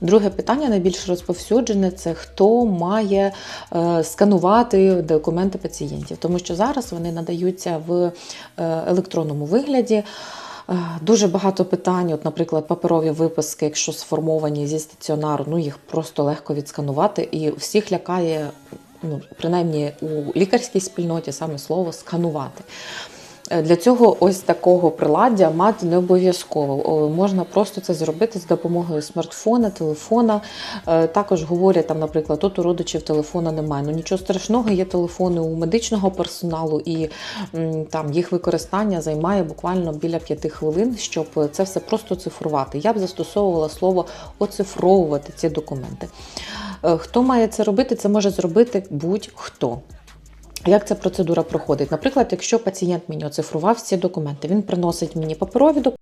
Друге питання, найбільш розповсюджене, це хто має е, сканувати документи пацієнтів, тому що зараз вони надаються в е, електронному вигляді. Е, Дуже багато питань, от, наприклад, паперові виписки, якщо сформовані зі стаціонару, ну їх просто легко відсканувати, і всіх лякає, ну принаймні у лікарській спільноті саме слово сканувати. Е, Для цього ось такого приладдя мати не обов'язково. Можна просто це зробити з допомогою смартфона, телефона. Е, Також говорять там, наприклад, тут у родичів телефона немає. Ну нічого страшного, є телефони у медичного персоналу, і там їх використання займає буквально біля п'яти хвилин, щоб це все просто цифрувати. Я б застосовувала слово оцифровувати ці документи. Е, Хто має це робити? Це може зробити будь-хто. Як ця процедура проходить? Наприклад, якщо пацієнт мені оцифрував ці документи, він приносить мені паперові документи.